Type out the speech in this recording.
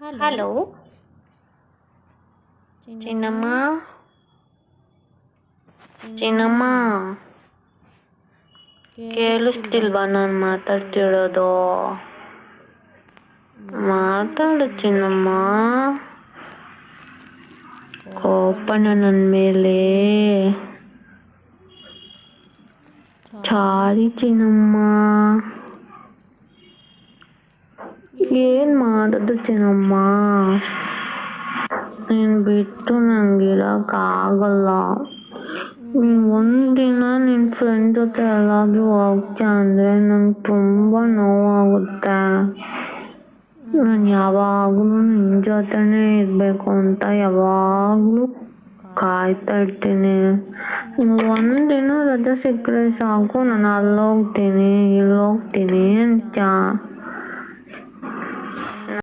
Hello ಚಿನ್ನಮ್ಮ ಚಿನ್ನಮ್ಮ ಕೇಳಿಸ್ತಿಲ್ವಾ ನಾನು ಮಾತಾಡ್ತಿರೋದು ಮಾತಾಡು ಚಿನ್ನಮ್ಮ ಕೋಪನ ನನ್ನ ಮೇಲೆ ಚಾರಿ ಚಿನ್ನಮ್ಮ ಏನ್ ಮಾಡೋದು ಚೆನ್ನಮ್ಮ? ನೀನ್ ಬಿಟ್ಟು ನಂಗಿರಕ್ಕಾಗಲ್ಲ ನೀನ್ ಒಂದಿನ ನಿನ್ನ ಫ್ರೆಂಡ್ ಜೊತೆ ಎಲ್ಲಾದರೂ ಹೋಗ್ತೀಯ ಅಂದ್ರೆ ನಂಗೆ ತುಂಬಾ ನೋವಾಗುತ್ತೆ. ನಾನು ಯಾವಾಗಲೂ ನಿನ್ ಜೊತೆನೇ ಇರ್ಬೇಕು ಅಂತ ಯಾವಾಗಲೂ ಕಾಯ್ತಾ ಇರ್ತೀನಿ. ಒಂದಿನ ರಜೆ ಸಿಕ್ಕರೆ ಸಾಕು, ನಾನು ಅಲ್ಲೋಗ್ತೀನಿ, ಇಲ್ಲೋಗ್ತೀನಿ ಅಂತ